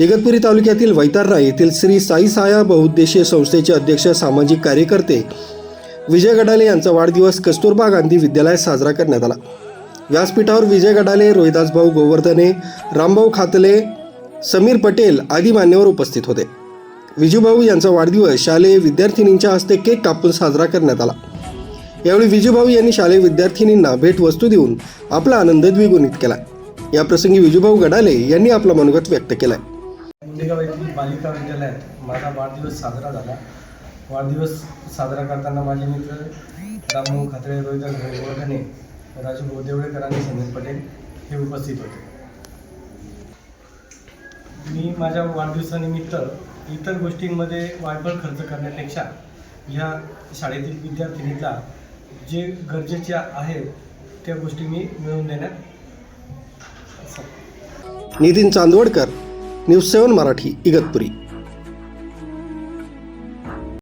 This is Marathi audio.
इगतपुरी तालुक्यातील वैताररा येथील श्री साई साया बहुउद्देशीय संस्थेचे अध्यक्ष सामाजिक कार्यकर्ते विजय गडाले यांचा वाढदिवस कस्तुरबा गांधी विद्यालयात साजरा करण्यात आला. व्यासपीठावर विजय गडाले रोहिदासभाऊ गोवर्धने रामभाऊ खातले समीर पटेल आदी मान्यवर उपस्थित होते. विजूभाऊ यांचा वाढदिवस शालेय विद्यार्थिनींच्या हस्ते केक कापून साजरा करण्यात आला. यावेळी विजूभाऊ यांनी शालेय विद्यार्थिनींना भेटवस्तू देऊन आपला आनंद द्विगुणित केला. या प्रसंगी विजूभाऊ गडाले यांनी आपला मनोगत व्यक्त केलाय. मुंडेगाव येथील बालिका विद्यालयात माझा वाढदिवस साजरा झाला. वाढदिवस साजरा करताना माझे मित्र रामभाऊ खात्रे रोहिदास गोवर्धने राजू गोदेवळेकर आणि समीर पटेल हे उपस्थित होते. मी माझ्या वाढदिवसानिमित्त इतर गोष्टींमध्ये वायफळ खर्च करण्यापेक्षा ह्या शाळेतील विद्यार्थिनीला जे गरजेच्या आहेत त्या गोष्टी मी मिळवून देण्यात नितीन चांदवडकर न्यूज सेवन मराठी इगतपुरी.